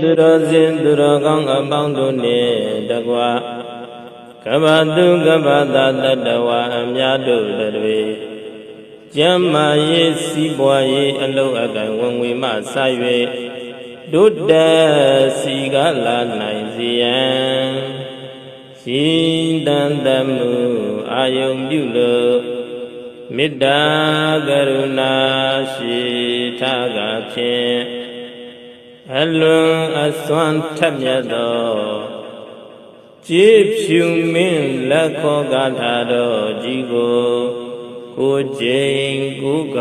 သူတော်စင်သူတော်ကောင်းအပေါင်းတို့နှင့်တကွာကဗ္ဗတုကဗ္ဗတာတတဝါအများတို့တွေကျမ်းမာရေးစီးပွားရေးအလုံးအကံဝင်ငွေမှစ၍ဒုတ္တစီကလာနိုင်စေရန်ရှင်တန်တမှုအာယုံပြုလို့မေတ္တာကရုဏာရှိထားကဖြင့် အလွန်အစွမ်းထက်မြတ်သောကြည်ဖြူမင်းလက်ခေါ်ကထာတော်ကြီးကိုကိုကျိန်ကိုက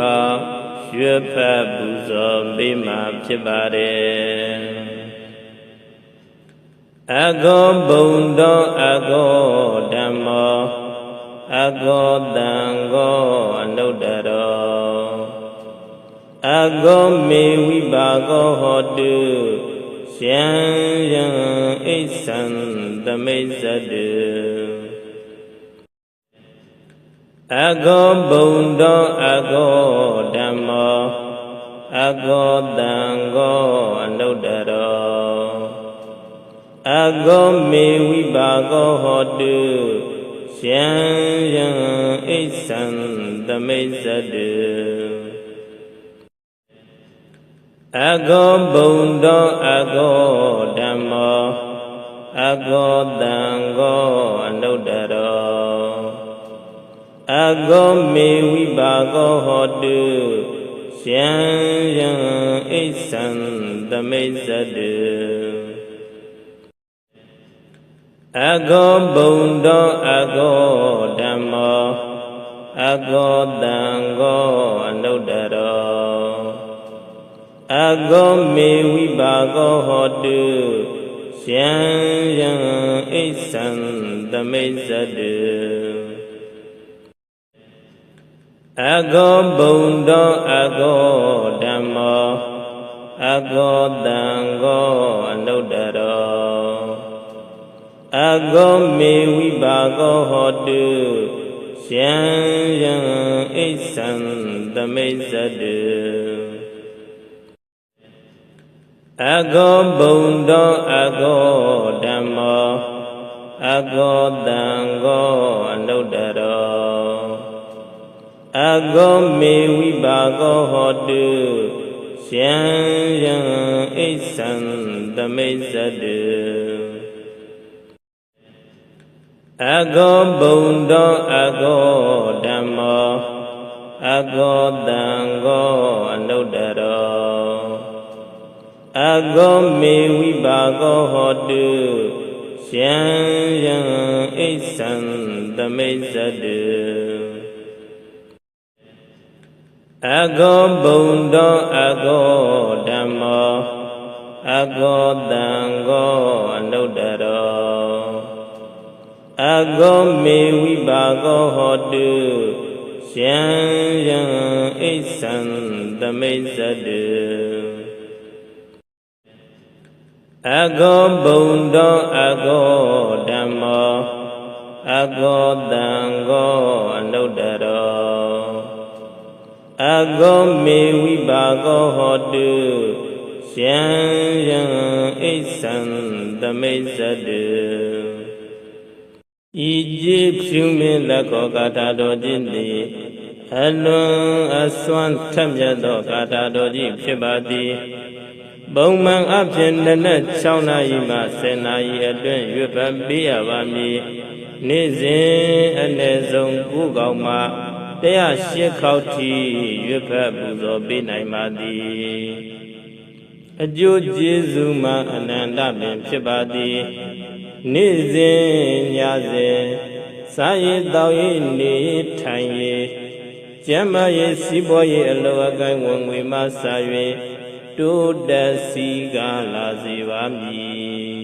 ရွတ်ဖတ်ပူဇော်ပေးမှာဖြစ်ပါတယ်အကောဘုံတော်အကောဓမ္မောအကောတံကောအနုတ္တရော အကောမေဝိပါကောဟောတုရှံယံအိသံသမိစ္ဆတုအကောဘုံတော်အကောဓမ္မောအကောတံကောအနုတ္တရောအကောမေဝိပါကောဟောတုရှံယံအိသံသမိစ္ဆတု အကောဘုံတော်အကောဓမ္မောအကောတံကောအနုတ္တရောအကောမေဝိပါကောဟောတုရှံယံအိသံသမိစ္ဆတုအကောဘုံတော်အကောဓမ္မောအကောတံကောအနုတ္တရော အကောမေဝိပါကောဟောတုရှံယံအိသံသမိစ္ဆတုအကောဘုံတော်အကောဓမ္မောအကောတံကောအနုတ္တရောအကောမေဝိပါကောဟောတုရှံယံအိသံသမိစ္ဆတု အကောဘုံတော်အကောဓမ္မောအကောတံကောအနုတ္တရောအကောမေဝိပါကောဟောတုရှံယံအိသံသမိစ္ဆတုအကောဘုံတော်အကောဓမ္မောအကောတံကောအနုတ္တရော အကောမေဝိပါကောဟောတုရှံယံအိသံသမိစ္ဆတုအကောဘုံတော်အကောဓမ္မောအကောတံကောအနုတ္တရောအကောမေဝိပါကောဟောတုရှံယံအိသံသမိစ္ဆတု အကောဘုံတော်အကောဓမ္မောအကောတံကောအနုတ္တရောအကောမေဝိပါကောဟောတုရှံယံအိသံသမိစ္ဆတုဤကြည်ဖြူမင်းလက်ကောကာထာတော်ကြီးသည်အလွန်အစွမ်းထက်မြတ်သောကာထာတော်ကြီးဖြစ်ပါသည် ပုံမှန်အဖြစ်နနက်6နာရီမှ10နာရီအတွင်းရွတ်ပတ်ပေးရပါမည်နေ့စဉ်အနည်းဆုံး9កောင်မှ108ခေါက်ထိရွတ်ဖတ်ပူဇော်ပေးနိုင်ပါသည်အကျိုးကျေးဇူးမှာအနန္တပင်ဖြစ်ပါသည်နေ့စဉ်ညစဉ်စားရည်တောက်ရည်နေထိုင်ရည်ကျမ်းမာရေးစီးပွားရေးအလောအကိုင်းဝင်ငွေမှစာ၍ တိုးတက်စီကားလာစေပါမည်